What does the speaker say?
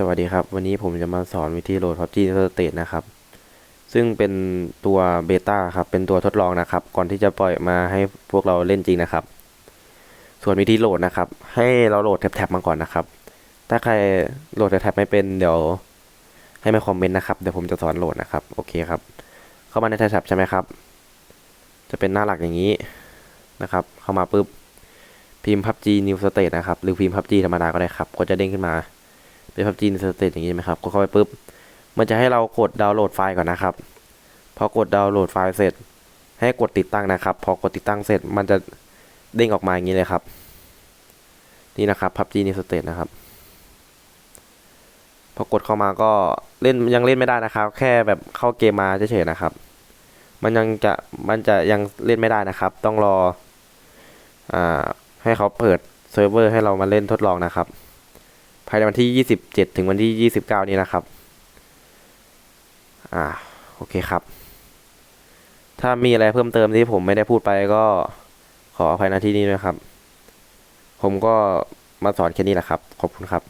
สวัสดีครับ วันนี้ผมจะมาสอนวิธีโหลด PUBG State นะครับ ซึ่งเป็นตัวเบต้าครับ เป็นตัวทดลองนะครับ ก่อนที่จะปล่อยมาให้พวกเราเล่นจริงนะครับ ส่วนวิธีโหลดนะครับ ให้เราโหลดแท็บๆมาก่อนนะครับ ถ้าใครโหลดแท็บไม่เป็นเดี๋ยว ให้มาคอมเมนต์นะครับ เดี๋ยวผมจะสอนโหลดนะครับ โอเคครับ เข้ามาในแท็บใช่ไหมครับ จะเป็นหน้าหลักอย่างนี้นะครับ เข้ามาปุ๊บ พิมพ์ PUBG New State นะครับ หรือพิมพ์ PUBG ธรรมดาก็ได้ครับ ก็จะเด้งขึ้นมา เป็น PUBG New State อย่างนี้ไหมครับกดเข้าไปปุ๊บ มันจะให้เรากดดาวน์โหลดไฟล์ก่อนนะครับ พอกดดาวน์โหลดไฟล์เสร็จ ให้กดติดตั้งนะครับ พอกดติดตั้งเสร็จมันจะเด้งออกมาอย่างนี้เลยครับ นี่นะครับ PUBG New State นะครับ พอกดเข้ามาก็เล่นยังเล่นไม่ได้นะครับ แค่แบบเข้าเกมมาเฉยๆนะครับ มันยังจะมันจะยังเล่นไม่ได้นะครับ ต้องรออ่าให้เขาเปิดเซิร์ฟเวอร์ให้เรามาเล่นทดลองนะครับ ภายในวันที่ 27 ถึงวันที่ 29 นี้นะครับ อ่า โอเคครับ ถ้ามีอะไรเพิ่มเติมที่ผมไม่ได้พูดไปก็ขออภัยณที่นี้ด้วยครับ ผมก็มาสอนแค่นี้แหละครับ ขอบคุณครับ